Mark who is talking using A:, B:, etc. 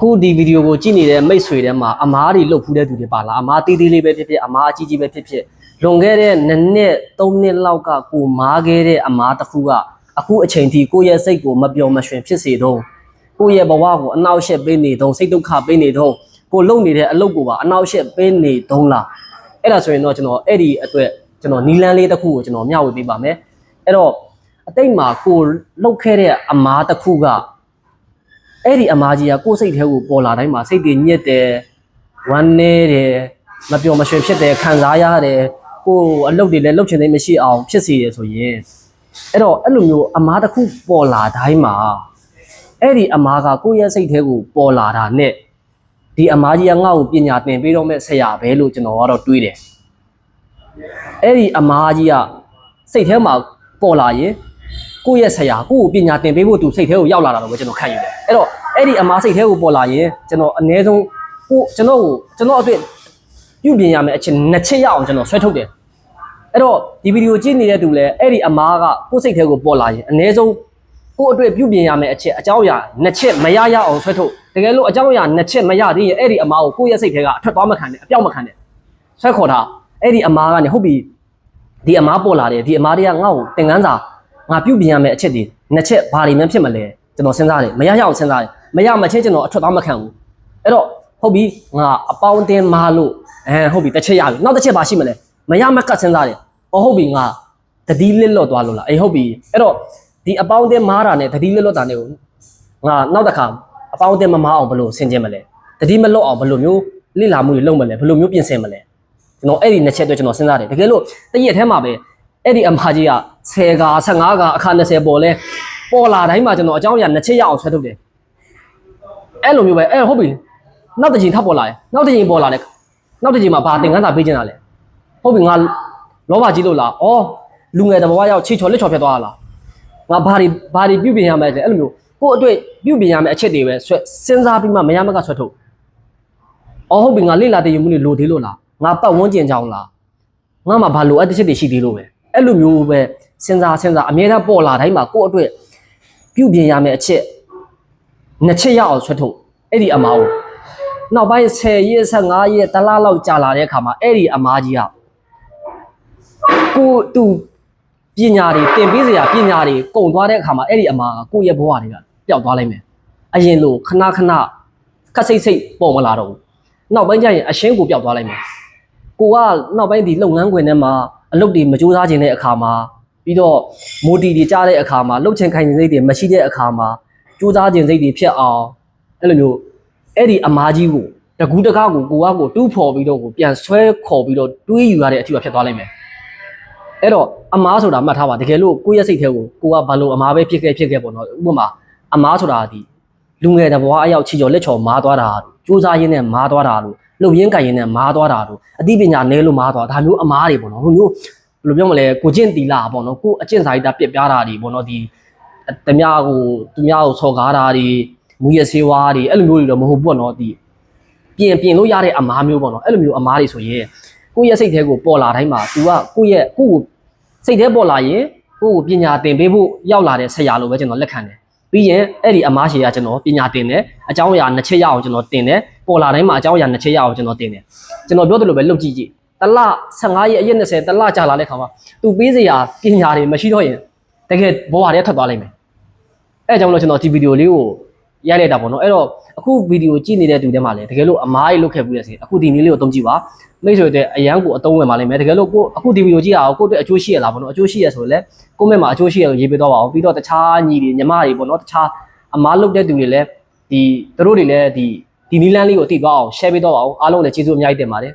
A: အခုဒီဗီဒီယိုကိုကြည့်နေတဲ့မိတ်ဆွေတွေမှာအမားတွေလှုပ်ဖူးတဲ့သူတွေပါလားအမားတေးသေးလေးပဲဖြစ်ဖြစ်အမားအကြီးကြီးပဲဖြစ်ဖြစ်လွန်ခဲ့တဲ့နှစ်နှစ်သုံးနှစ်လောက်ကကိုမားခဲ့တဲ့အမားတစ်ခုကအခုအချိန်ထိကိုယ့်ရဲ့စိတ်ကိုမပျော်မရွှင်ဖြစ်စေတော့ကိုယ့်ရဲ့ဘဝကိုအနှောက်အယှက်ပေးနေတော့စိတ်ဒုက္ခပေးနေတော့ကိုလုံနေတဲ့အလုပ်ကိုပါအနှောက်အယှက်ပေးနေတော့လားအဲ့ဒါဆိုရင်တော့ကျွန်တော်အဲ့ဒီအတွက်ကျွန်တော်နီလန်းလေးတစ်ခုကိုကျွန်တော်မျှဝေပေးပါမယ်အဲ့တော့အတိတ်မှာကိုလှုပ်ခဲ့တဲ့အမားတစ်ခုက အဲ့ဒီအမားကြီးကကိုယ်စိတ်ထဲကိုပေါ်လာတိုင်းမှာစိတ်တွေညစ်တယ်ဝမ်းနည်းတယ်မပျော်မရွှင်ဖြစ်တယ်ခံစားရတယ်ကိုယ်အလုပ်တွေလည်းလုပ်ချင်သေးမရှိအောင်ဖြစ်စီတယ်ဆိုရင်အဲ့တော့အဲ့လိုမျိုးအမားတစ်ခုပေါ်လာတိုင်းမှာအဲ့ဒီအမားကကိုယ့်ရဲ့စိတ်ထဲကိုပေါ်လာတာနဲ့ဒီအမားကြီးကငါ့ကိုပညာသင်ပေးတော့မဲ့ဆရာပဲလို့ကျွန်တော်ကတော့တွေးတယ်အဲ့ဒီအမားကြီးကစိတ်ထဲမှာပေါ်လာရင်ကိုယ့်ရဲ့ဆရာကိုယ့်ကိုပညာသင်ပေးဖို့သူစိတ်ထဲကိုရောက်လာတာတော့ပဲကျွန်တော်ခံယူတယ် အဲ့တော့အဲ့ဒီအမားစိတ်ထဲကိုပေါ်လာရင်ကျွန်တော်အ ਨੇ ဆုံးကိုကျွန်တော်ကိုကျွန်တော်အတွက်ပြုပြင်ရမယ်အချက်နှစ်ချက်ရအောင်ကျွန်တော်ဆွဲထုတ်တယ်အဲ့တော့ဒီဗီဒီယိုကြည့်နေတဲ့သူလည်းအဲ့ဒီအမားကကိုယ့်စိတ်ထဲကိုပေါ်လာရင်အ ਨੇ ဆုံးကိုယ့်အတွက်ပြုပြင်ရမယ်အချက်အကြောင်းအရာနှစ်ချက်မရရအောင်ဆွဲထုတ်တကယ်လို့အကြောင်းအရာနှစ်ချက်မရသေးရင်အဲ့ဒီအမားကိုကိုယ့်ရဲ့စိတ်ထဲကအထွက်သွားမခံနဲ့အပြောက်မခံနဲ့ဆွဲခေါ်တာအဲ့ဒီအမားကနေဟုတ်ပြီဒီအမားပေါ်လာတယ်ဒီအမားတွေကငါ့ကိုသင်ကန်းစာငါပြုတ်ပြင်ရမယ့်အချက်တွေနှစ်ချက်ဘာတွေမှဖြစ်မလဲ ကျွန်တော်စဉ်းစားတယ်မရရအောင်စဉ်းစားတယ်မရမချင်းကျွန်တော်အထွက်သားမခံဘူးအဲ့တော့ဟုတ်ပြီငါအပေါင်းအတင်းမာလို့အဲဟုတ်ပြီတစ်ချက်ရပြီနောက်တစ်ချက်ဘာရှိမလဲမရမကတ်စဉ်းစားတယ်အော်ဟုတ်ပြီငါတတိလစ်လွတ်သွားလို့လားအေးဟုတ်ပြီအဲ့တော့ဒီအပေါင်းအတင်းမာတာနဲ့တတိလစ်လွတ်တာနဲ့ကိုငါနောက်တစ်ခါအပေါင်းအတင်းမမာအောင်ဘယ်လိုဆင်ခြင်မလဲတတိမလွတ်အောင်ဘယ်လိုမျိုးလိလာမှုတွေလုပ်မလဲဘယ်လိုမျိုးပြင်ဆင်မလဲကျွန်တော်အဲ့ဒီနှစ်ချက်အတွက်ကျွန်တော်စဉ်းစားတယ်တကယ်လို့တရက်ထဲမှာပဲအဲ့ဒီအမကြီးက10က15ကအခါ20ပေါ်လဲ ပေါ်လာတိုင်းမှာကျွန်တော်အကြောင်းအရာနှစ်ချက်ရအောင်ဆွဲထုတ်တယ်အဲ့လိုမျိုးပဲအဲ့ဟုတ်ပြီနောက်တစ်ချိန်ထပ်ပေါ်လာတယ်နောက်တစ်ချိန်ပေါ်လာတယ်နောက်တစ်ချိန်မှာဘာသင်ခန်းစာပေးချင်တာလဲဟုတ်ပြီငါလောဘကြီးလို့လားဩလူငယ်တဘဝရောက်ချီချော်လက်ချော်ဖြစ်သွားတာလားငါဘာတွေဘာတွေပြုပြင်ရမလဲဆိုအဲ့လိုမျိုးကိုယ့်အတွက်ပြုပြင်ရမယ့်အချက်တွေပဲဆွဲစဉ်းစားပြီးမှမရမကဆွဲထုတ်အော်ဟုတ်ပြီငါလေ့လာတည်ယူမှုတွေလိုသေးလို့လားငါပတ်ဝန်းကျင်ကြောင်းလားငါမှဘာလိုအပ်တဲ့ချက်တွေရှိသေးလို့ပဲအဲ့လိုမျိုးပဲစဉ်းစားစဉ်းစားအမြဲတမ်းပေါ်လာတိုင်းမှာကိုယ့်အတွက် ပြုပြင်ရမယ့်အချက်နှစ်ချက်ရအောင်ဆွတ်ထုတ်အဲ့ဒီအမားကိုနောက်ပိုင်း10ရက်15ရက်တစ်လလောက်ကြာလာတဲ့အခါမှာအဲ့ဒီအမားကြီးကကိုသူပညာတွေတင်ပေးစရာပညာတွေကုန်သွားတဲ့အခါမှာအဲ့ဒီအမားကကိုယ့်ရဲ့ဘဝတွေကပျောက်သွားလိုက်မယ်အရင်လိုခဏခဏခက်စိတ်စိတ်ပေါ်မလာတော့ဘူးနောက်ပိုင်းကျရင်အရှင်းကိုပျောက်သွားလိုက်မယ်ကိုကနောက်ပိုင်းဒီလုပ်ငန်းခွင်ထဲမှာအလုပ်တွေမကြိုးစားခြင်းတဲ့အခါမှာ ပြီးတော့မိုတီတွေကြားတဲ့အခါမှာလှုပ်ချင်ခိုင်ခြင်းစိတ်တွေမရှိတဲ့အခါမှာကြိုးစားခြင်းစိတ်တွေဖြစ်အောင်အဲ့လိုမျိုးအဲ့ဒီအမားကြီးကိုတကူးတကားကိုကိုကကိုတူးဖော်ပြီးတော့ကိုပြန်ဆွဲခေါ်ပြီးတော့တွေးယူရတဲ့အထိပါဖြစ်သွားလိုက်မယ်အဲ့တော့အမားဆိုတာမှတ်ထားပါတကယ်လို့ကိုယ့်ရဲ့စိတ်ထဲကိုကိုကဘာလို့အမားပဲဖြစ်ခဲ့ဖြစ်ခဲ့ပေါ့နော်ဥပမာအမားဆိုတာဒီလူငယ်တဲ့ဘဝအရောက်ချီချော်လက်ချော်မားသွားတာကြိုးစားရင်းနဲ့မားသွားတာလို့လှုပ်ရင်းကန်ရင်းနဲ့မားသွားတာတို့အသိပညာနည်းလို့မားသွားဒါမျိုးအမားတွေပေါ့နော်ဟိုမျိုး ဘယ်လိုပြောမလဲကိုကျင့်တီလာပေါ့နော်ကိုအကျင့်စာရိတ္တပြက်ပြားတာတွေပေါ့နော်ဒီတမကိုသူများကိုဆော်ကားတာတွေမူရစေဝါတွေအဲ့လိုမျိုးတွေတော့မဟုတ်ဘူးပေါ့နော်ဒီပြင်ပြင်လို့ရတဲ့အမားမျိုးပေါ့နော်အဲ့လိုမျိုးအမားတွေဆိုရင်ကိုယ့်ရဲ့စိတ်ထဲကိုပေါ်လာတိုင်းမှာ तू ကကိုယ့်ရဲ့ကိုယ့်ကိုစိတ်ထဲပေါ်လာရင်ကိုယ့်ကိုပညာသင်ပေးဖို့ရောက်လာတဲ့ဆရာလိုပဲကျွန်တော်လက်ခံတယ်ပြီးရင်အဲ့ဒီအမားရှည်ကကျွန်တော်ပညာသင်တယ်အကြောင်းအရာနှစ်ချက်ရအောင်ကျွန်တော်သင်တယ်ပေါ်လာတိုင်းမှာအကြောင်းအရာနှစ်ချက်ရအောင်ကျွန်တော်တင်တယ်ကျွန်တော်ပြောသလိုပဲလုပ်ကြည့်ကြည့် တလ15ရက်အရက်20တလကြာလာတဲ့ခါမှာသူပေးစရာပညာတွေမရှိတော့ရင်တကယ်ဘဝတွေထွက်သွားလိမ့်မယ်အဲအကြောင်းလို့ကျွန်တော်ဒီဗီဒီယိုလေးကိုရိုက်လိုက်တာပေါ့နော်အဲ့တော့အခုဗီဒီယိုကြည့်နေတဲ့သူတွေမှာလည်းတကယ်လို့အမားကြီးလုတ်ခဲ့ဘူးရစီအခုဒီနည်းလေးကိုအသုံးကြည့်ပါမိတ်ဆွေတွေအရန်ကိုအသုံးဝင်ပါလိမ့်မယ်တကယ်လို့ကိုအခုဒီဗီဒီယိုကြည့်ရအောင်ကိုအတွက်အကျိုးရှိရလားပေါ့နော်အကျိုးရှိရဆိုလည်းကိုမဲ့မှာအကျိုးရှိရလို့ရေးပေးတော့ပါအောင်ပြီးတော့တခြားညီတွေညီမတွေပေါ့နော်တခြားအမားလုတ်တဲ့သူတွေလည်းဒီသူတို့တွေလည်းဒီဒီနီလန်းလေးကိုတည်သွားအောင် share ပေးတော့ပါအောင်အားလုံးလည်းကျေးဇူးအများကြီးတင်ပါတယ်